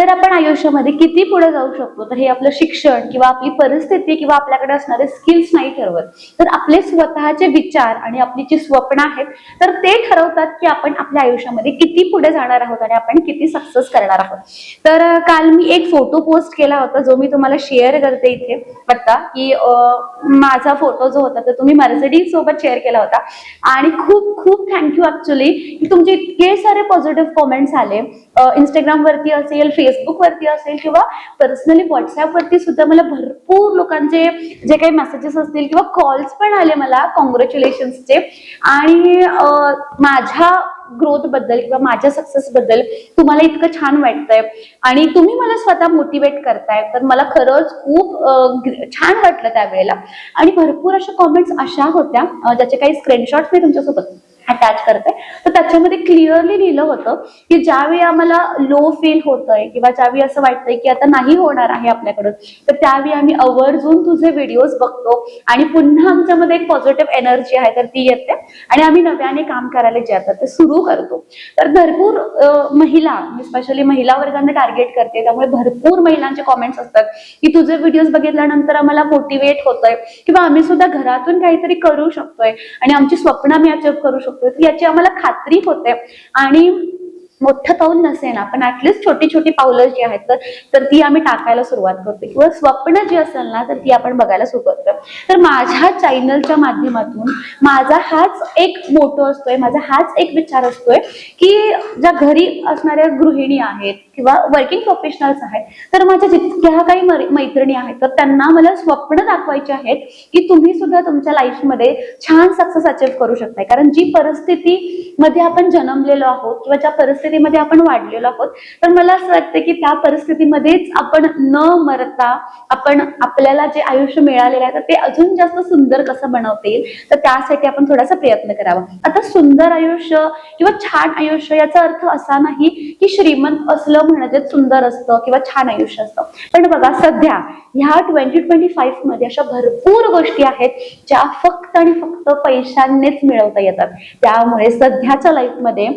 तर आपण आयुष्यामध्ये किती पुढे जाऊ शकतो? तर हे आपलं शिक्षण किंवा आपली परिस्थिती किंवा आपल्याकडे असणारे स्किल्स नाही ठरवत. तर आपले स्वतःचे विचार आणि आपली जी स्वप्न आहेत तर ते ठरवतात की आपण आपल्या आयुष्यामध्ये किती पुढे जाणार आहोत आणि आपण किती सक्सेस करणार आहोत. तर काल मी एक फोटो पोस्ट केला होता जो मी तुम्हाला शेअर करते इथे. आता की माझा फोटो जो होता तो तुम्ही मर्सिडीज सोबत शेअर केला होता. आणि खूप खूप थँक्यू ऍक्च्युली की तुमचे इतके सारे पॉझिटिव्ह कॉमेंट्स आले. इंस्टाग्राम वरती असेल फेसबुक वरती असेल किंवा पर्सनली व्हॉट्सअप वरती सुद्धा मला भरपूर लोकांचे जे काही मेसेजेस असतील किंवा कॉल्स पण आले मला कॉंग्रॅच्युलेशन्सचे आणि माझ्या ग्रोथबद्दल किंवा माझ्या सक्सेस बद्दल तुम्हाला इतकं छान वाटतंय. आणि तुम्ही मला स्वतः मोटिवेट करताय. तर मला खरंच खूप छान वाटलं त्यावेळेला. आणि भरपूर अशा कॉमेंट्स अशा होत्या ज्याचे काही स्क्रीनशॉट मी तुमच्यासोबत अटॅच करते. तर त्याच्यामध्ये क्लिअरली लिहिलं होतं की ज्यावेळी आम्हाला लो फील होतंय किंवा ज्यावेळी असं वाटतंय की आता नाही होणार आहे आपल्याकडून तर त्यावेळी आम्ही आवर्जून तुझे व्हिडिओज बघतो आणि पुन्हा आमच्यामध्ये एक पॉझिटिव्ह एनर्जी आहे तर ती येते. आणि आम्ही नव्याने काम करायला जे आता ते सुरू करतो. तर भरपूर महिला स्पेशली महिला वर्गांना टार्गेट करते. त्यामुळे भरपूर महिलांचे कॉमेंट्स असतात की तुझे व्हिडिओज बघितल्यानंतर आम्हाला मोटिवेट होतोय. किंवा आम्ही सुद्धा घरातून काहीतरी करू शकतोय आणि आमची स्वप्न आम्ही अचीव करू शकतो. तर याची आम्हाला खात्री होते. आणि मोठं पाऊल नसेना पण ऍटलिस्ट छोटी छोटी पावलं जी आहेत तर ती आम्ही टाकायला सुरुवात करतो किंवा स्वप्न जी असेल ना तर ती आपण बघायला सुरुवात करतो तर माझ्या चॅनलच्या माध्यमातून माझा हाच एक मोटो असतोय माझा हाच एक विचार असतोय की ज्या घरी असणाऱ्या गृहिणी आहेत किंवा वर्किंग प्रोफेशनल्स आहेत तर माझ्या जितक्या काही मैत्रिणी आहेत तर त्यांना मला स्वप्न दाखवायचे आहेत की तुम्ही सुद्धा तुमच्या लाईफमध्ये छान सक्सेस अचीव्ह करू शकताय. कारण जी परिस्थिती मध्ये आपण जन्मलेलो आहोत किंवा ज्या परिस्थितीमध्ये आपण वाढलेलो आहोत. तर मला असं वाटतं की त्या परिस्थितीमध्येच आपण न मरता आपण आपल्याला जे आयुष्य मिळालेलं आहे तर ते अजून जास्त सुंदर कसं बनवता येईल तर त्यासाठी आपण थोडासा प्रयत्न करावा. आता सुंदर आयुष्य किंवा छान आयुष्य याचा अर्थ असा नाही की श्रीमंत असलं म्हणजे सुंदर असतं किंवा छान आयुष्य असतं. पण बघा सध्या ह्या ट्वेंटी ट्वेंटी फाईव्हमध्ये अशा भरपूर गोष्टी आहेत ज्या फक्त आणि फक्त पैशांनीच मिळवता येतात. त्यामुळे सध्याच्या लाईफमध्ये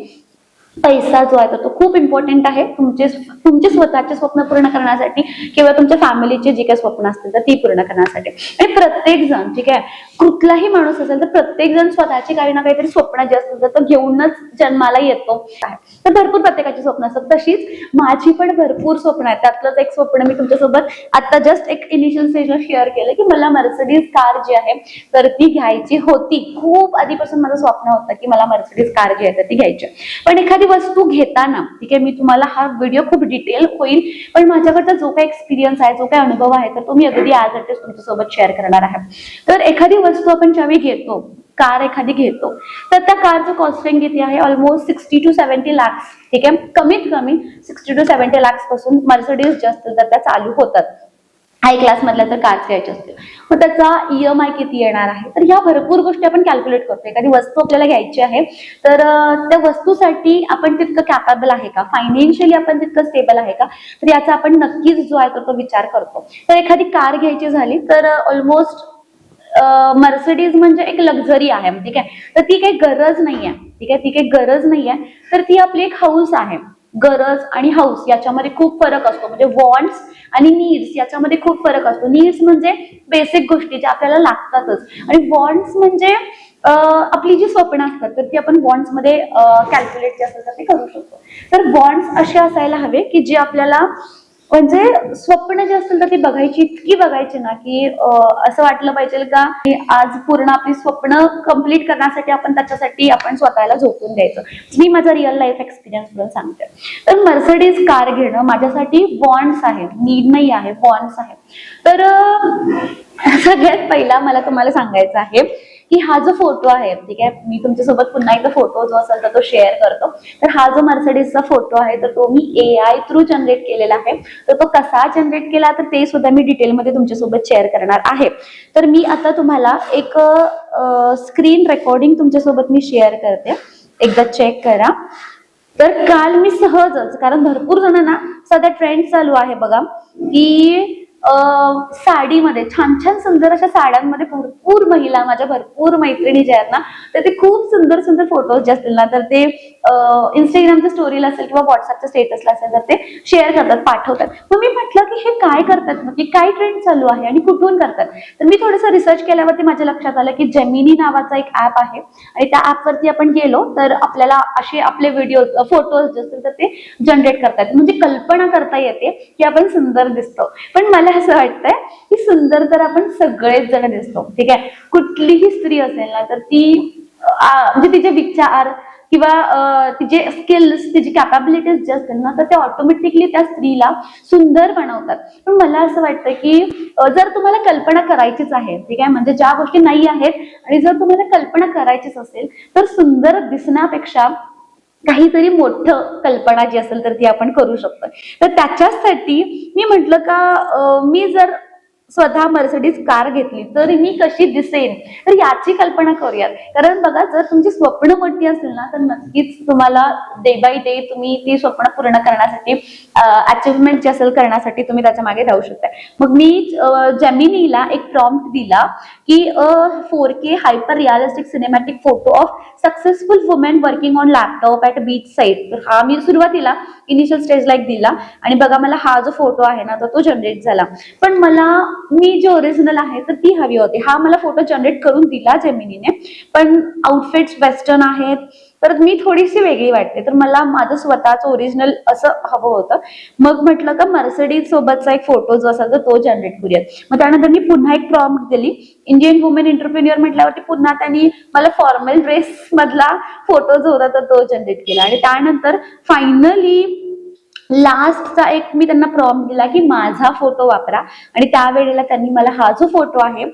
पैसा जो आहे तर तो खूप इम्पॉर्टंट आहे. तुमचे तुमचे स्वतःचे स्वप्न पूर्ण करण्यासाठी किंवा तुमच्या फॅमिलीचे जे काही स्वप्न असतील तर ती पूर्ण करण्यासाठी. आणि प्रत्येक जण ठीक आहे? कुठलाही माणूस असेल तर प्रत्येक जण स्वतःची काही ना काहीतरी स्वप्न जे असतील तर घेऊनच जन्माला येतो. आहे. तर भरपूर प्रत्येकाची स्वप्न असतात. तशीच माझी पण भरपूर स्वप्न आहेत. त्यातलंच एक स्वप्न मी तुमच्यासोबत आता जस्ट एक इनिशियल स्टेजला शेअर केलं की मला मर्सिडीज कार जी आहे तर ती घ्यायची होती. खूप आधीपासून माझं स्वप्न होतं की मला मर्सिडीज कार जी आहे तर ती घ्यायची पण एखादी वस्तू घेताना ठीक आहे मी तुम्हाला हा व्हिडिओ खूप डिटेल होईल पण माझ्याकडचा जो काही एक्सपिरियन्स आहे जो काही अनुभव आहे तर तो मी अगदी आज तुमच्यासोबत शेअर करणार आहे तर एखादी वस्तू आपण ज्यावेळी घेतो कार एखादी घेतो तर त्या कारचं कॉस्टिंग किती आहे? Almost sixty to seventy lakhs ठीक आहे? कमीत कमी सिक्स्टी टू सेव्हन्टी लॅक्सपासून मर्सिडीज जे असतील तर त्या चालू होतात. हाय क्लास मधल्या तर कार्स घ्यायचे असतील. मग त्याचा ईएमआय किती येणार आहे? तर ह्या भरपूर गोष्टी आपण कॅल्क्युलेट करतो एखादी वस्तू आपल्याला घ्यायची आहे तर त्या वस्तूसाठी आपण तितकं कॅपेबल आहे का? फायनान्शियली आपण तितकं स्टेबल आहे का? तर याचा आपण नक्कीच जो आहे तो विचार करतो. तर एखादी कार घ्यायची झाली तर ऑलमोस्ट मर्सिडीज म्हणजे एक लक्झरी आहे ठीक आहे? तर ती काही गरज नाही आहे ठीक आहे? ती काही गरज नाही आहे तर ती आपली एक हाऊस आहे. गरज आणि हाऊस याच्यामध्ये खूप फरक असतो. म्हणजे वॉन्ट्स आणि नीड्स याच्यामध्ये खूप फरक असतो. नीड्स म्हणजे बेसिक गोष्टी ज्या आपल्याला लागतातच. आणि वॉन्ट्स म्हणजे आपली जी स्वप्न असतात तर ती आपण बॉन्ड्समध्ये कॅल्क्युलेट जे असतात तर ते करू शकतो. तर बॉन्ड्स असे असायला हवे की जे आपल्याला म्हणजे स्वप्न जे असतील तर ती बघायची इतकी बघायची ना की असं वाटलं पाहिजे का की आज पूर्ण आपली स्वप्न कंप्लीट करण्यासाठी आपण त्याच्यासाठी आपण स्वतःला झोपून द्यायचं. मी माझा रिअल लाईफ एक्सपिरियन्स म्हणून सांगते. तर मर्सिडीज कार घेणं माझ्यासाठी बॉन्ड्स आहे नीड नाही आहे बॉन्ड्स आहे तर सगळ्यात पहिला मला तुम्हाला सांगायचं आहे की हा जो फोटो आहे ठीक आहे मी तुमच्यासोबत पुन्हा एकदा फोटो जो असेल तर तो शेअर करतो. तर हा जो मर्सडीजचा फोटो आहे तर तो मी ए आय थ्रू जनरेट केलेला आहे. तर तो कसा जनरेट केला तर ते सुद्धा मी डिटेलमध्ये तुमच्यासोबत शेअर करणार आहे. तर मी आता तुम्हाला एक स्क्रीन रेकॉर्डिंग तुमच्यासोबत मी शेअर करते. एकदा चेक करा. तर काल मी सहजच कारण भरपूर जणांना सध्या ट्रेंड चालू आहे बघा की साडीमध्ये छान छान सुंदर अशा साड्यांमध्ये भरपूर महिला माझ्या भरपूर मैत्रिणी ज्या आहेत ना तर ते खूप सुंदर सुंदर फोटोज जे असतील ना तर ते इंस्टाग्रामच्या स्टोरीला असेल किंवा व्हॉट्सअपच्या स्टेटसला असेल तर ते शेअर करतात पाठवतात. मग मी म्हटलं की हे काय करतात? नक्की काय ट्रेंड चालू आहे आणि कुठून करतात? तर मी थोडंसं रिसर्च केल्यावरती माझ्या लक्षात आलं की जेमिनी नावाचा एक ऍप आहे आणि त्या ऍपवरती आपण गेलो तर आपल्याला असे आपले व्हिडिओ फोटोज जे असतील तर ते जनरेट करतात. म्हणजे कल्पना करता येते की आपण सुंदर दिसतो. पण मला असं वाटतंय की सुंदर तर आपण सगळेच जण दिसतो. ठीक आहे? कुठलीही स्त्री असेल ना तर ती म्हणजे तिचे विचार किंवा तिचे स्किल्स तिची कॅपॅबिलिटीज जे असतील ना तर ते ऑटोमॅटिकली त्या स्त्रीला सुंदर बनवतात. पण मला असं वाटतं की जर तुम्हाला कल्पना करायचीच आहे ठीक आहे? म्हणजे ज्या गोष्टी नाही आहेत आणि जर तुम्हाला कल्पना करायचीच असेल तर सुंदर दिसण्यापेक्षा काहीतरी मोठं कल्पना जी असेल तर ती आपण करू शकतो. तर त्याच्यासाठी मी म्हटलं का मी जर स्वतः मर्सिडीज कार घेतली तर मी कशी दिसेन तर याची कल्पना करूयात. कारण बघा जर तुमची स्वप्न मोठी असेल ना तर नक्कीच तुम्हाला डे बाय डे तुम्ही ती स्वप्न पूर्ण करण्यासाठी अचिव्हमेंट जे असेल करण्यासाठी तुम्ही त्याच्यामागे राहू शकता मग मी जेमिनीला एक प्रॉम्प्ट दिला की four K hyper realistic cinematic photo of successful women working on laptop at beach side तर हा मी सुरुवातीला इनिशियल स्टेजला एक दिला. आणि बघा मला हा जो फोटो आहे ना तो जनरेट झाला. पण मला मी जे ओरिजिनल आहे तर ती हवी होती. हा मला फोटो जनरेट करून दिला जेमिनीने पण आउटफिट्स वेस्टर्न आहेत. तर मी थोडीशी वेगळी वाटते. तर मला माझं स्वतःचं ओरिजिनल असं हवं होतं. मग म्हटलं का मर्सडीज सोबतचा एक फोटो जो असेल तर तो जनरेट करूयात मग त्यानंतर मी पुन्हा एक प्रॉम्प्ट दिली. इंडियन वुमेन एंटरप्रिन्युअर म्हटल्यावरती पुन्हा त्यांनी मला फॉर्मल ड्रेस मधला फोटो जो होता तर तो जनरेट केला. आणि त्यानंतर फायनली लास्टचा एक मी त्यांना प्रॉम दिला की माझा फोटो वापरा. आणि त्यावेळेला त्यांनी मला हा जो फोटो आहे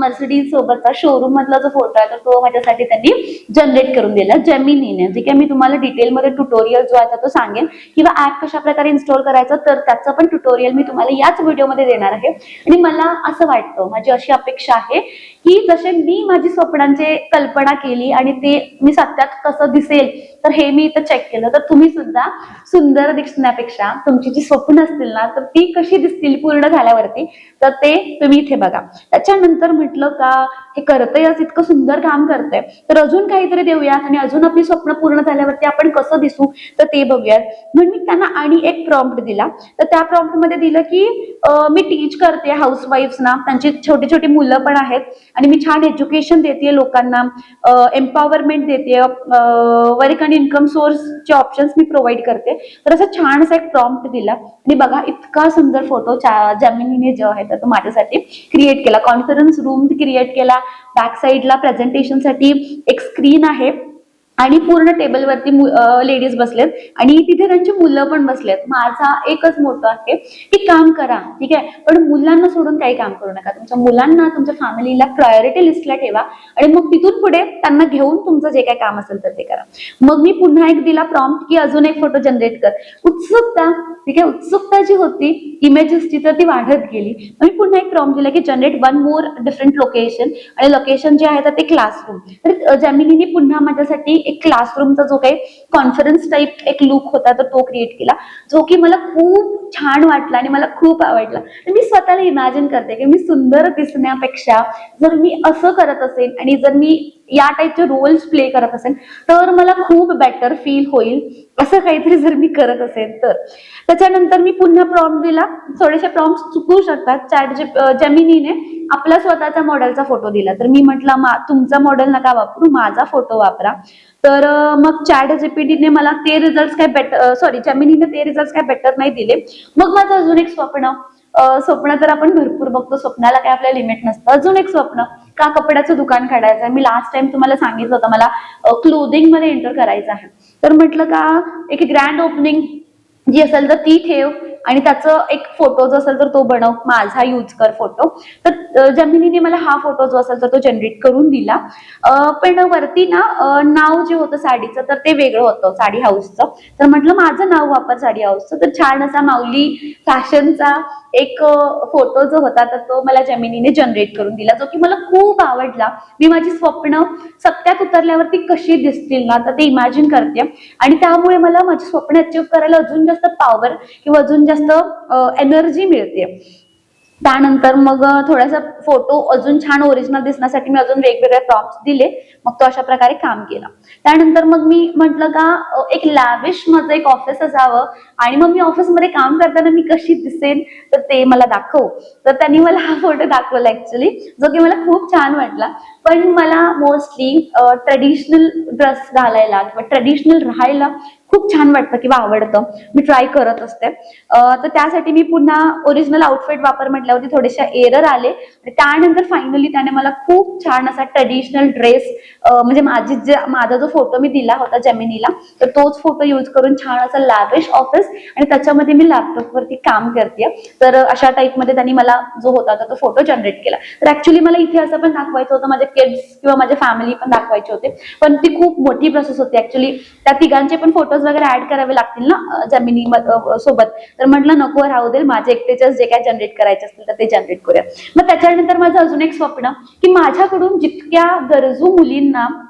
मर्सिडीज सोबतचा शोरूम मधला जो फोटो आहे तर तो माझ्यासाठी त्यांनी जनरेट करून दिला जमिनीने जे काही मी तुम्हाला डिटेलमध्ये ट्युटोरियल जो आहे तो सांगेन. किंवा ऍप कशा प्रकारे इन्स्टॉल करायचं तर त्याचं पण ट्युटोरियल मी तुम्हाला याच व्हिडिओमध्ये देणार आहे. आणि मला असं वाटतं माझी अशी अपेक्षा आहे की जसे मी माझी स्वप्नांची कल्पना केली आणि ते मी सत्यात कसं दिसेल तर हे मी इथं चेक केलं. तर तुम्ही सुद्धा सुंदर दिसण्यापेक्षा तुमची जी स्वप्न असतील ना तर ती कशी दिसतील पूर्ण झाल्यावरती तर ते तुम्ही इथे बघा. त्याच्यानंतर म्हटलं का हे करतंय आज इतकं सुंदर काम करतंय. तर अजून काहीतरी देऊयात आणि अजून आपली स्वप्न पूर्ण झाल्यावरती आपण कसं दिसू तर ते बघूयात. म्हणून मी त्यांना आणि एक प्रॉम्प्ट दिला. तर त्या प्रॉम्प्टमध्ये दिलं की मी टीच करते हाऊस ना त्यांची छोटी छोटी मुलं पण आहेत आणि मी छान एज्युकेशन देते लोकांना एम्पॉवरमेंट देते वर्क आणि इन्कम सोर्सचे ऑप्शन्स मी प्रोव्हाइड करते. तर असं छान असा एक प्रॉम्प्ट दिला. आणि बघा इतका सुंदर फोटो जमिनीने जो आहे तर तो माझ्यासाठी क्रिएट केला. कॉन्फरन्स रूम क्रिएट केला. बॅक साईडला प्रेझेंटेशनसाठी एक स्क्रीन आहे. आणि पूर्ण टेबलवरती लेडीज बसलेत. आणि तिथे त्यांची मुलं पण बसलेत. माझा एकच मोठं आहे की काम करा ठीक आहे? पण मुलांना सोडून काही काम करू नका. तुमच्या मुलांना तुमच्या फॅमिलीला प्रायोरिटी लिस्टला ठेवा आणि मग तिथून पुढे त्यांना घेऊन तुमचं जे काही काम असेल तर ते करा. मग मी पुन्हा एक दिला प्रॉम्प्ट की अजून एक फोटो जनरेट कर. उत्सुकता ठीक आहे? उत्सुकता जी होती इमेजेसची तर ती वाढत गेली. मी पुन्हा एक प्रॉम्प्ट दिला की generate one more different location आणि लोकेशन जे आहे तर ते क्लासरूम तर जमिनीने पुन्हा माझ्यासाठी एक क्लासरूमचा जो काही कॉन्फरन्स टाईप एक लुक होता तर तो क्रिएट केला जो की मला खूप छान वाटला आणि मला खूप आवडला. तर मी स्वतःला इमॅजिन करते की मी सुंदर दिसण्यापेक्षा जर मी असं करत असेल आणि जर मी या टाईपचे रोल्स प्ले करत असेल तर मला खूप बेटर फील होईल असं काहीतरी जर मी करत असेल तर. त्याच्यानंतर मी पुन्हा प्रॉम्प्ट दिला थोडेसे प्रॉम्प्ट चुकू शकतात. चॅट जमिनीने आपला स्वतःचा मॉडेलचा फोटो दिला. तर मी म्हटलं तुमचा मॉडेल नका वापरू माझा फोटो वापरा. तर मग चॅट जीपीटीने मला ते रिझल्ट काय बेटर सॉरी जमिनीने ते रिझल्ट काय बेटर नाही दिले. मग माझं अजून एक स्वप्न स्वप्न तर आपण भरपूर बघतो. स्वप्नाला काय आपल्या लिमिट नसतं. अजून एक स्वप्न का कपड्याचं दुकान काढायचं आहे मी लास्ट टाइम तुम्हाला सांगितलं होतं मला क्लोदिंगमध्ये एंटर करायचं आहे. तर म्हटलं का एक ग्रँड ओपनिंग जी असेल तर ती ठेव. आणि त्याचं एक फोटो जो असेल तर तो बनव माझा यूज कर फोटो तर जमिनीने मला हा फोटो जो असेल तर तो जनरेट करून दिला. पण वरती ना नाव जे होतं साडीचं तर ते वेगळं होतं साडी हाऊसचं तर म्हटलं माझं नाव वापर साडी हाऊसचं तर छान असा माऊली फॅशनचा एक फोटो जो होता तर तो मला जमिनीने जनरेट करून दिला जो की मला खूप आवडला. मी माझी स्वप्न सत्यात उतरल्यावरती कशी दिसतील ना तर ते इमॅजिन करते. आणि त्यामुळे मला माझी स्वप्न अचीव्ह करायला अजून जास्त पॉवर किंवा अजून जास्त एनर्जी मिळते त्यानंतर मग थोडासा फोटो अजून छान ओरिजिनल दिसण्यासाठी मी अजून वेगवेगळे प्रॉप्स दिले. मग तो अशा प्रकारे काम केला. त्यानंतर मग मी म्हटलं का एक लॅविश माझं एक ऑफिस असावं आणि मग मी ऑफिसमध्ये काम करताना मी कशी दिसेन? तर ते मला दाखव. तर त्यांनी मला हा फोटो दाखवला ऍक्च्युली जो की मला खूप छान वाटला. पण मला मोस्टली ट्रेडिशनल ड्रेस घालायला किंवा ट्रेडिशनल राहायला खूप छान वाटतं किंवा आवडतं. मी ट्राय करत असते. तर त्यासाठी मी पुन्हा ओरिजिनल आउटफिट वापर म्हटल्यावरती थोडेसे एरर आले. त्यानंतर फायनली त्याने मला खूप छान असा ट्रेडिशनल ड्रेस म्हणजे माझी जे माझा जो फोटो मी दिला होता जमिनीला तर तोच फोटो यूज करून छान असं लॅविश ऑफिस आणि त्याच्यामध्ये मी लॅपटॉपवरती काम करते तर अशा टाईपमध्ये त्यांनी मला जो होता तो फोटो जनरेट केला. तर ऍक्च्युली मला इथे असं पण दाखवायचं होतं माझ्या किड्स किंवा माझ्या फॅमिली पण दाखवायचे होते. पण ती खूप मोठी प्रोसेस होती ऍक्च्युली त्या तिघांचे पण फोटोज वगैरे ऍड करावे लागतील ना जमिनी सोबत. तर म्हटलं नको राहू दे माझे एकटेचे जे काय जनरेट करायचे असतील तर ते जनरेट करूया. मग त्याच्यानंतर माझं अजून एक स्वप्न की माझ्याकडून जितक्या गरजू मुलींना gündem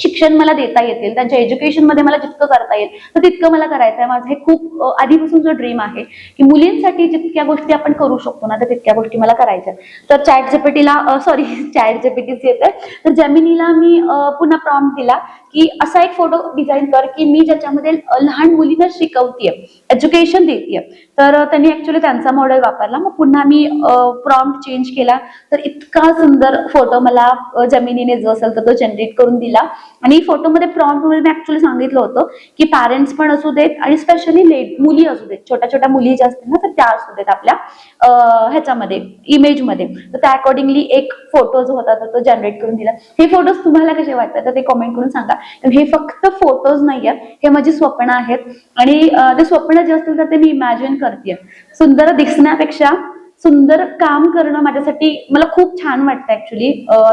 शिक्षण मला देता येतील त्यांच्या एज्युकेशनमध्ये मला जितकं करता येईल तर तितकं मला करायचं आहे माझं हे खूप आधीपासून जो ड्रीम आहे की मुलींसाठी जितक्या गोष्टी आपण करू शकतो ना तर तितक्या गोष्टी मला करायच्या आहेत. तर चॅट जेपीटीला सॉरी चॅट जेपीटीच येते तर जमिनीला मी पुन्हा प्रॉम दिला की असा एक फोटो डिझाईन कर की मी ज्याच्यामध्ये लहान मुलींना शिकवतीये एज्युकेशन देतीये. तर त्यांनी ऍक्च्युली त्यांचा मॉडेल वापरला. मग पुन्हा मी प्रॉम्प्ट चेंज केला. तर इतका सुंदर फोटो मला जमिनीने जो असेल तर तो जनरेट करून दिला. आणि फोटोमध्ये प्रॉम्प्टमध्ये मी ऍक्च्युली सांगितलं होतं की पॅरेंट्स पण असू देत आणि स्पेशली लेट मुली असू देत. छोट्या छोट्या मुली ज्या असतील ना तर त्या असू देत आपल्या ह्याच्यामध्ये इमेजमध्ये तर त्या अकॉर्डिंगली एक फोटो जो होता तर तो जनरेट करून दिला. हे फोटोज तुम्हाला कसे वाटतात? तर ते कमेंट करून सांगा. हे फक्त फोटोज नाही आहेत हे माझी स्वप्न आहेत. आणि ते स्वप्न जे असतील तर ते मी इमॅजिन करते सुंदर दिसण्यापेक्षा सुंदर काम करणं माझ्यासाठी मला खूप छान वाटतं ऍक्च्युली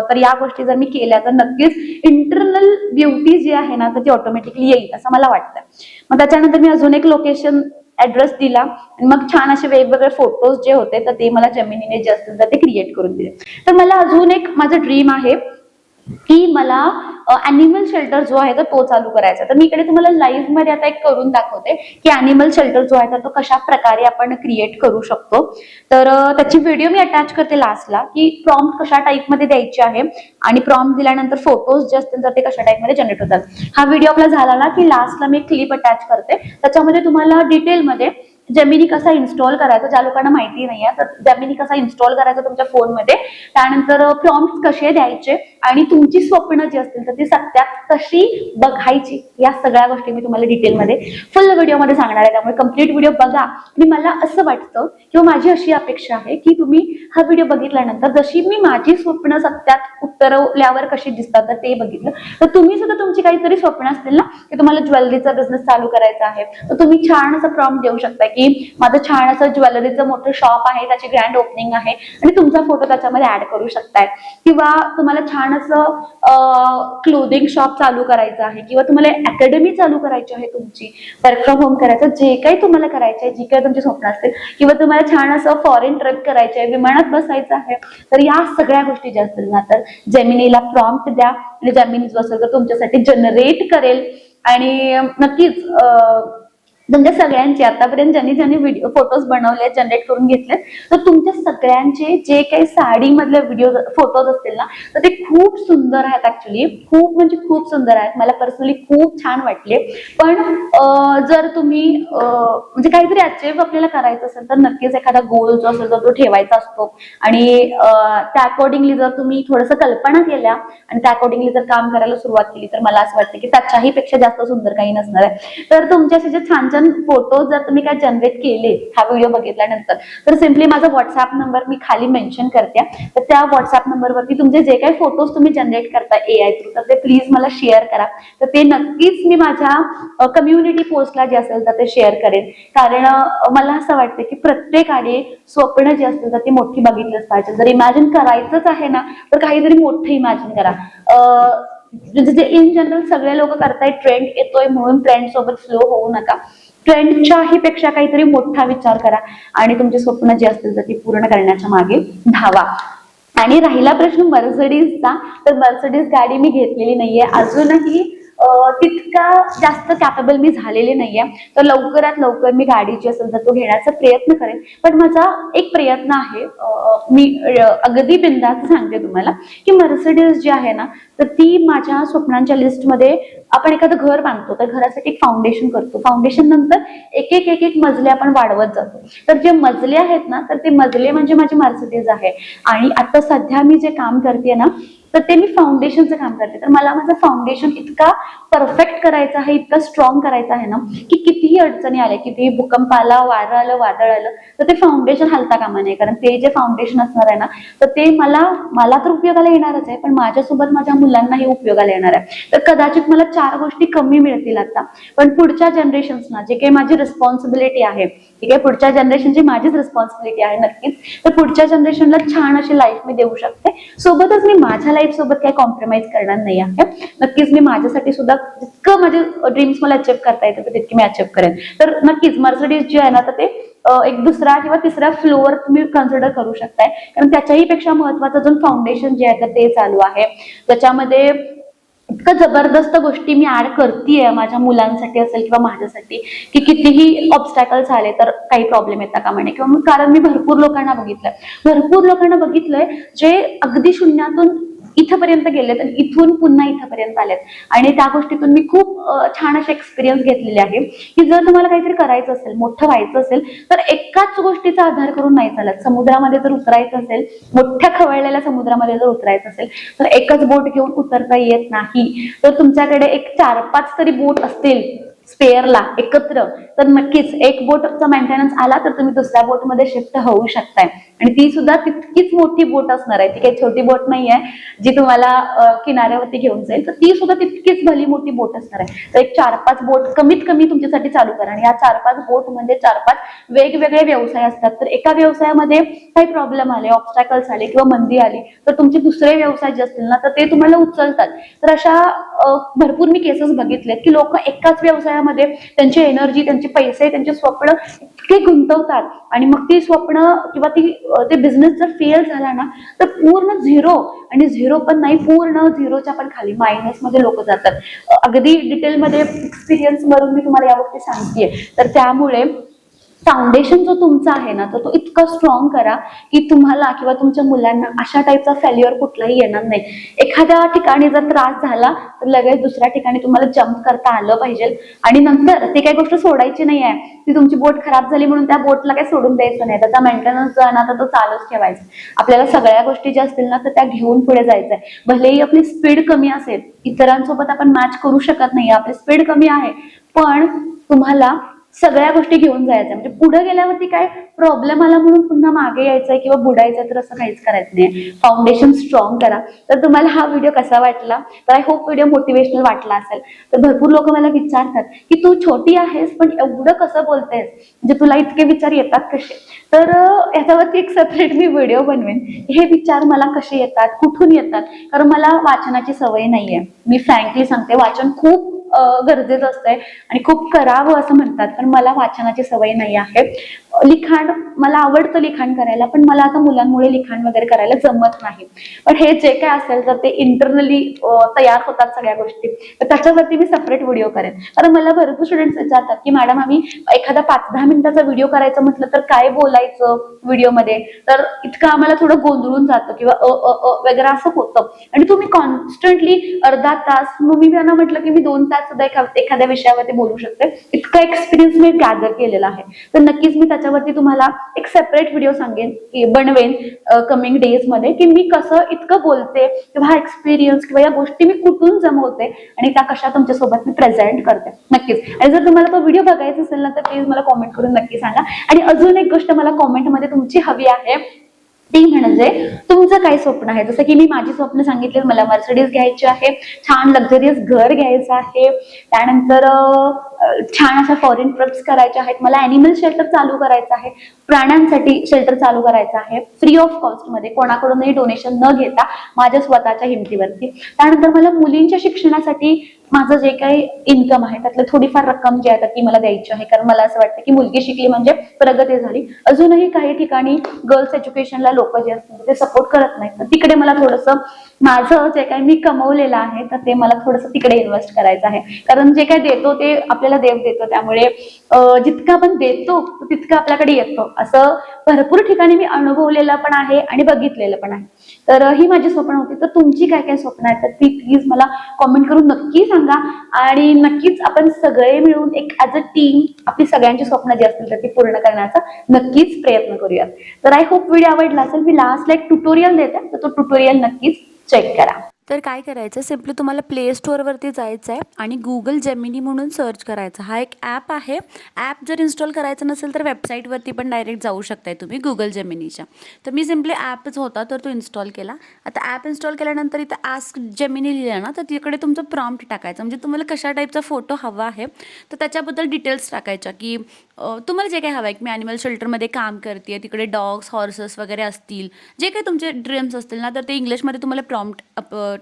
तर या गोष्टी जर मी केल्या तर नक्कीच इंटरनल ब्युटी जी आहे ना तर ती ऑटोमॅटिकली येईल असं मला वाटतं. मग त्याच्यानंतर मी अजून एक लोकेशन ऍड्रेस दिला. आणि मग छान असे वेगवेगळे फोटोज जे होते तर ते मला जमिनीने जे असतील तर ते क्रिएट करून दिले. तर मला अजून एक माझं ड्रीम आहे की मला अॅनिमल शेल्टर जो आहे तर तो चालू करायचा तर मी इकडे तुम्हाला लाईव्हमध्ये आता एक करून दाखवते की अॅनिमल शेल्टर जो आहे तर तो कशा प्रकारे आपण क्रिएट करू शकतो. तर त्याची व्हिडिओ मी अटॅच करते लास्टला की प्रॉम्प्ट कशा टाईपमध्ये द्यायची आहे आणि प्रॉम्प्ट दिल्यानंतर फोटोज जे असतील तर ते कशा टाईपमध्ये जनरेट होतात. हा व्हिडिओ आपला झाला ना की लास्टला मी क्लिप अटॅच करते. त्याच्यामध्ये तुम्हाला डिटेलमध्ये जमिनी कसा इन्स्टॉल करायचा ज्या लोकांना माहिती नाहीये तर जमिनी कसा इन्स्टॉल करायचा तुमच्या फोनमध्ये? त्यानंतर प्रॉम्प्ट कसे द्यायचे आणि तुमची स्वप्न जी असतील तर ती सत्यात कशी बघायची? या सगळ्या गोष्टी मी तुम्हाला डिटेलमध्ये फुल व्हिडिओमध्ये सांगणार आहे. त्यामुळे कंप्लीट व्हिडिओ बघा. आणि मला असं वाटतं किंवा माझी अशी अपेक्षा आहे की तुम्ही हा व्हिडिओ बघितल्यानंतर जशी मी माझी स्वप्न सत्यात उतरवल्यावर कशी दिसतात तर ते बघितलं. तर तुम्ही सुद्धा तुमची काहीतरी स्वप्न असतील ना की तुम्हाला ज्वेलरीचा बिझनेस चालू करायचा आहे तर तुम्ही छान असं प्रॉम्प्ट देऊ शकता की माझं छान असं ज्वेलरीचं मोठं शॉप आहे त्याची ग्रँड ओपनिंग आहे. आणि तुमचा फोटो त्याच्यामध्ये ऍड करू शकताय. किंवा तुम्हाला छान असं क्लोदिंग शॉप चालू करायचं आहे किंवा तुम्हाला अकॅडमी चालू करायची आहे तुमची वर्क फ्रॉम होम करायचं जे काही तुम्हाला करायचं आहे जी काही तुमची स्वप्न असतील. किंवा तुम्हाला छान असं फॉरेन ट्रिप करायची आहे विमानात बसायचं आहे तर या सगळ्या गोष्टी ज्या असतील ना तर जेमिनीला प्रॉम्प्ट द्या. आणि जेमिनी जो असेल तर तुमच्यासाठी जनरेट करेल. आणि नक्कीच अं, तुमच्या सगळ्यांचे आतापर्यंत ज्यांनी ज्यांनी व्हिडिओ फोटोज बनवले जनरेट करून घेतले तर तुमच्या सगळ्यांचे जे काही साडीमधले व्हिडिओ फोटोज असतील ना तर ते खूप सुंदर आहेत ऍक्च्युली खूप म्हणजे खूप सुंदर आहेत. मला पर्सनली खूप छान वाटले. पण जर तुम्ही म्हणजे काहीतरी अचीव आपल्याला करायचं असेल तर नक्कीच एखादा गोल जो असेल तर तो ठेवायचा असतो. आणि त्या अकॉर्डिंगली जर तुम्ही थोडंसं कल्पना केल्या आणि त्या अकॉर्डिंगली जर काम करायला सुरुवात केली तर मला असं वाटतं की त्याच्याही पेक्षा जास्त सुंदर काही नसणार आहे. तर तुमच्या असे जे छान छान माझं फोटो जर तुम्ही काय जनरेट केले हा व्हिडिओ बघितल्यानंतर तर सिम्पली माझा व्हॉट्सअप नंबर मी खाली मेन्शन करते. तर त्या व्हॉट्सअप नंबरवरती तुमचे जे काही फोटोज तुम्ही जनरेट करता ए आय थ्रू तर ते प्लीज मला शेअर करा. तर ते नक्कीच मी माझ्या कम्युनिटी पोस्टला जे असेल तर ते शेअर करेन. कारण मला असं वाटतं की प्रत्येकाने स्वप्न जे असतील तर ती मोठी बघितलंच पाहिजे. जर इमॅजिन करायचंच आहे ना तर काहीतरी मोठं इमॅजिन करा. म्हणजे जे इन जनरल सगळे लोक करताय ट्रेंड येतोय म्हणून ट्रेंड सोबत स्लो होऊ नका. ट्रेंडच्याही पेक्षा काहीतरी मोठा विचार करा. आणि तुमची स्वप्न जी असतील तर ती पूर्ण करण्याच्या मागे धावा. आणि राहिला प्रश्न मर्सडीजचा. तर मर्सडीज गाडी मी घेतलेली नाहीये. अजूनही तितका जास्त कॅपेबल मी झालेली नाहीये. तर लवकरात लवकर मी गाडी जी असेल तर तो घेण्याचा प्रयत्न करेन. पण माझा एक प्रयत्न आहे मी अगदी बिंदात सांगते तुम्हाला की मर्सडीज जी आहे ना तर ती माझ्या स्वप्नांच्या लिस्टमध्ये आपण एखादं घर बांधतो तर घरासाठी एक फाउंडेशन करतो. फाउंडेशन नंतर एक एक एक एक मजले आपण वाढवत जातो. तर जे मजले आहेत ना तर ते मजले म्हणजे माझी मार्सिडीज आहे. आणि आता सध्या मी जे काम करते ना तर ते मी फाउंडेशनचं काम करते. तर मला माझं फाउंडेशन इतका परफेक्ट करायचं आहे इतका स्ट्रॉंग करायचं आहे ना की कितीही अडचणी आल्या कितीही भूकंप आला वारं आलं वादळ आलं तर ते फाउंडेशन हलता कामा नाही कारण ते जे फाउंडेशन असणार आहे ना तर ते मला मला तर उपयोगाला येणारच आहे पण माझ्यासोबत माझ्या मुलांनाही उपयोगाला येणार आहे. तर कदाचित मला चार गोष्टी कमी मिळतील आता. पण पुढच्या जनरेशन्सना जे काही माझी रिस्पॉन्सिबिलिटी आहे ठीक आहे? पुढच्या जनरेशनची माझीच रिस्पॉन्सिबिलिटी आहे नक्कीच तर पुढच्या जनरेशनला छान अशी लाईफ मी देऊ शकते. सोबतच मी माझ्या लाईफ सोबत काही कॉम्प्रोमाइज करणार नाही आहे. नक्कीच मी माझ्यासाठी सुद्धा जितकं माझे ड्रीम्स मला अचीव्ह करता येतं तितकी मी अचीव्ह करेन. तर नक्कीच मर्सडीज जे आहे ना तर ते एक दुसरा किंवा तिसरा फ्लोअर तुम्ही कन्सिडर करू शकताय. कारण त्याच्याही पेक्षा महत्वाचं अजून फाउंडेशन जे आहे तर ते चालू आहे. त्याच्यामध्ये इतकं जबरदस्त गोष्टी मी ऍड करतेय माझ्या मुलांसाठी असेल किंवा माझ्यासाठी की कितीही ऑब्स्टॅकल्स आले तर काही प्रॉब्लेम येतात का म्हणे किंवा कारण मी भरपूर लोकांना बघितलंय. भरपूर लोकांना बघितलंय जे अगदी शून्यातून इथपर्यंत गेलेत आणि इथून पुन्हा इथपर्यंत आलेत. आणि त्या गोष्टीतून मी खूप छान असे एक्सपिरियन्स घेतलेले आहे की जर तुम्हाला काहीतरी करायचं असेल मोठं व्हायचं असेल तर एकाच गोष्टीचा आधार करून नाही चालत. समुद्रामध्ये जर उतरायचं असेल मोठ्या खवळलेल्या समुद्रामध्ये जर उतरायचं असेल तर एकच बोट घेऊन उतरता येत नाही. तर तुमच्याकडे एक चार पाच तरी बोट असतील स्पेअरला एकत्र तर नक्कीच एक बोटचा मेंटेनन्स आला तर तुम्ही दुसऱ्या बोटमध्ये शिफ्ट होऊ शकताय. आणि ती सुद्धा तितकीच मोठी बोट असणार आहे. ती काही छोटी बोट नाही आहे जी तुम्हाला किनाऱ्यावरती घेऊन जाईल. तर ती सुद्धा तितकीच भली मोठी बोट असणार आहे. तर एक चार पाच बोट कमीत कमी तुमच्यासाठी चालू करा. आणि या चार पाच बोट म्हणजे चार पाच वेगवेगळे व्यवसाय असतात. तर एका व्यवसायामध्ये काही प्रॉब्लेम आले ऑब्स्टॅकल्स आले किंवा मंदी आली तर तुमचे दुसरे व्यवसाय जे असतील ना तर ते तुम्हाला उचलतात. तर अशा भरपूर मी केसेस बघितलेत की लोक एकाच व्यवसायामध्ये त्यांची एनर्जी त्यांचे पैसे त्यांचे स्वप्न इतके गुंतवतात. आणि मग ती स्वप्न किंवा ती ते बिझनेस जर फेल झाला ना तर पूर्ण झिरो आणि झिरो पण नाही पूर्ण झिरोच्या पण खाली मायनसमध्ये लोक जातात. अगदी डिटेलमध्ये एक्सपिरियन्स वरून मी तुम्हाला या गोष्टी सांगतेय. तर त्यामुळे फाउंडेशन जो तुमचा आहे ना तर तो इतका स्ट्रॉंग करा की तुम्हाला किंवा तुमच्या मुलांना अशा टाईपचा फेल्युअर कुठलाही येणार नाही. एखाद्या ठिकाणी जर त्रास झाला तर लगेच दुसऱ्या ठिकाणी तुम्हाला जम्प करता आलं पाहिजे. आणि नंतर ती काही गोष्ट सोडायची नाही आहे ती तुमची बोट खराब झाली म्हणून त्या बोटला काही सोडून द्यायचं नाही. त्याचा मेंटेनन्स जो आहे ना तर तो चालूच ठेवायचा. आपल्याला सगळ्या गोष्टी ज्या असतील ना तर त्या घेऊन पुढे जायचंय. भलेही आपली स्पीड कमी असेल इतरांसोबत आपण मॅच करू शकत नाही आपली स्पीड कमी आहे पण तुम्हाला सगळ्या गोष्टी घेऊन जायच्या म्हणजे पुढे गेल्यावरती काय प्रॉब्लेम आला म्हणून पुन्हा मागे यायचंय किंवा बुडायचं तर असं काहीच करायचं नाही. फाउंडेशन स्ट्रॉंग करा. तर तुम्हाला हा व्हिडिओ कसा वाटला? तर आय होप व्हिडिओ मोटिवेशनल वाटला असेल. तर भरपूर लोक मला विचारतात की तू छोटी आहेस पण एवढं कसं बोलतेस? म्हणजे तुला इतके विचार येतात कसे? तर याच्यावरती एक सेपरेट मी व्हिडिओ बनवेन. हे विचार मला कसे येतात? कुठून येतात? कारण मला वाचनाची सवय नाहीये. मी फ्रँकली सांगते वाचन खूप गरजेचं असतंय. आणि खूप करावं असं म्हणतात पण मला वाचनाची सवय नाही आहे. लिखाण मला आवडतं लिखाण करायला पण मला आता मुलांमुळे लिखाण वगैरे करायला जमत नाही. पण हे जे काय असेल तर ते इंटरनली तयार होतात सगळ्या गोष्टी तर त्याच्यावरती मी सेपरेट व्हिडिओ करेन. कारण मला भरपूर स्टुडंट्स विचारतात की मॅडम आम्ही एखादा पाच दहा मिनिटाचा व्हिडिओ करायचा म्हटलं तर काय बोलायचं व्हिडिओमध्ये तर इतकं आम्हाला थोडं गोंधळून जातं किंवा अ अ अ वगैरे असं होतं. आणि तुम्ही कॉन्स्टंटली अर्धा तास मग मी त्यांना म्हटलं की मी दोन तास सुद्धा एखाद्या विषयावरती बोलू शकते. इतका एक्सपिरियन्स मी गॅदर केलेला आहे. तर नक्कीच मी त्याच्या ह्याच्यावरती तुम्हाला एक सेपरेट व्हिडिओ सांगेन की बनवेन कमिंग डेजमध्ये की मी कसं इतकं बोलते किंवा हा एक्सपिरियन्स किंवा या गोष्टी मी कुठून जमवते आणि त्या कशा तुमच्यासोबत मी प्रेझेंट करते. नक्कीच. आणि जर तुम्हाला तो व्हिडिओ बघायचा असेल ना तर प्लीज मला कॉमेंट करून नक्की सांगा. आणि अजून एक गोष्ट मला कॉमेंटमध्ये तुमची हवी आहे ती म्हणजे तुमचं काय स्वप्न आहे? जसं की मी माझी स्वप्न सांगितले मला मर्सडीज घ्यायची आहे छान लक्झरियस घर घ्यायचं आहे. त्यानंतर छान अशा फॉरेन ट्रिप्स करायच्या आहेत. मला अॅनिमल शेल्टर चालू करायचं आहे. प्राण्यांसाठी शेल्टर चालू करायचं आहे. फ्री ऑफ कॉस्टमध्ये कोणाकडूनही डोनेशन न घेता माझ्या स्वतःच्या हिमतीवरती. त्यानंतर मला मुलींच्या शिक्षणासाठी माझं जे काही इन्कम आहे त्यातलं थोडीफार रक्कम जी आहे ती मला द्यायची आहे. कारण मला असं वाटतं की मुलगी शिकली म्हणजे प्रगती झाली. अजूनही काही ठिकाणी गर्ल्स एज्युकेशनला लोक जे असतात ते सपोर्ट करत नाहीत. तर तिकडे मला थोडंसं माझं जे काही मी कमवलेलं आहे तर ते मला थोडंसं तिकडे इन्व्हेस्ट करायचं आहे. कारण जे काही देतो ते आपल्याला देव देतो. त्यामुळे जितकं आपण देतो तितकं आपल्याकडे येतो. असं भरपूर ठिकाणी मी अनुभवलेलं पण आहे आणि बघितलेलं पण आहे. तर ही माझी स्वप्न होती. तर तुमची काय काय स्वप्न आहेत? तर ती प्लीज मला कॉमेंट करून नक्की सांगा. आणि नक्कीच आपण सगळे मिळून एक ऍज अ टीम आपली सगळ्यांची स्वप्न जी असतील तर ती पूर्ण करण्याचा नक्कीच प्रयत्न करूयात. तर आय होप व्हिडिओ आवडला असेल. मी लास्टला एक ट्युटोरियल देते. तर तो ट्युटोरियल नक्कीच चेक करा. तर काय करायचं सिम्पली तुम्हाला प्ले स्टोअरवरती जायचं आहे आणि गुगल जेमिनी म्हणून सर्च करायचं. हा एक ॲप आहे. ॲप जर इन्स्टॉल करायचं नसेल तर वेबसाईटवरती पण डायरेक्ट जाऊ शकताय तुम्ही गुगल जेमिनीच्या तर मी सिम्पली ॲपच होता तर तो इन्स्टॉल केला. आता ॲप इन्स्टॉल केल्यानंतर इथं आस्क जेमिनी लिहिलं ना तर तिकडे तुमचं प्रॉम्प्ट टाकायचं. म्हणजे तुम्हाला कशा टाईपचा फोटो हवा आहे तर त्याच्याबद्दल डिटेल्स टाकायच्या की तुम्हाला जे काही हवं आहे की मी ॲनिमल शेल्टरमध्ये काम करते तिकडे डॉग्स हॉर्सेस वगैरे असतील जे काही तुमचे ड्रीम्स असतील ना तर ते इंग्लिशमध्ये तुम्हाला प्रॉम्प्ट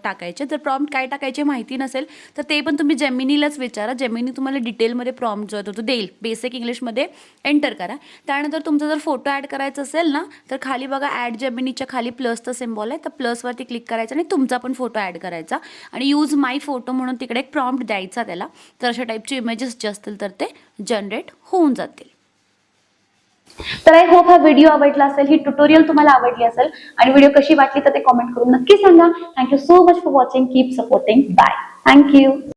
टाकायचे. जर प्रॉम्प्ट काय टाकायचे माहिती नसेल तर ते पण तुम्ही जेमिनीलाच विचारा. जेमिनी तुम्हाला डिटेलमध्ये प्रॉम्प्ट जो आहे तो देईल. बेसिक इंग्लिशमध्ये एंटर करा. त्यानंतर तुमचा जर फोटो ॲड करायचा असेल ना तर खाली बघा ॲड जेमिनीच्या खाली प्लसचा सिम्बॉल आहे. तर प्लसवरती क्लिक करायचं आणि तुमचा पण फोटो ॲड करायचा. आणि यूज माय फोटो म्हणून तिकडे एक प्रॉम्प्ट द्यायचा त्याला. तर अशा टाईपचे इमेजेस जे असतील तर ते जनरेट होऊन जातील. तर आय होप हा व्हिडिओ आवडला असेल ही ट्युटोरियल तुम्हाला आवडली असेल आणि व्हिडिओ कशी वाटली तर ते कॉमेंट करून नक्की सांगा. Thank you so much for watching keep supporting bye thank you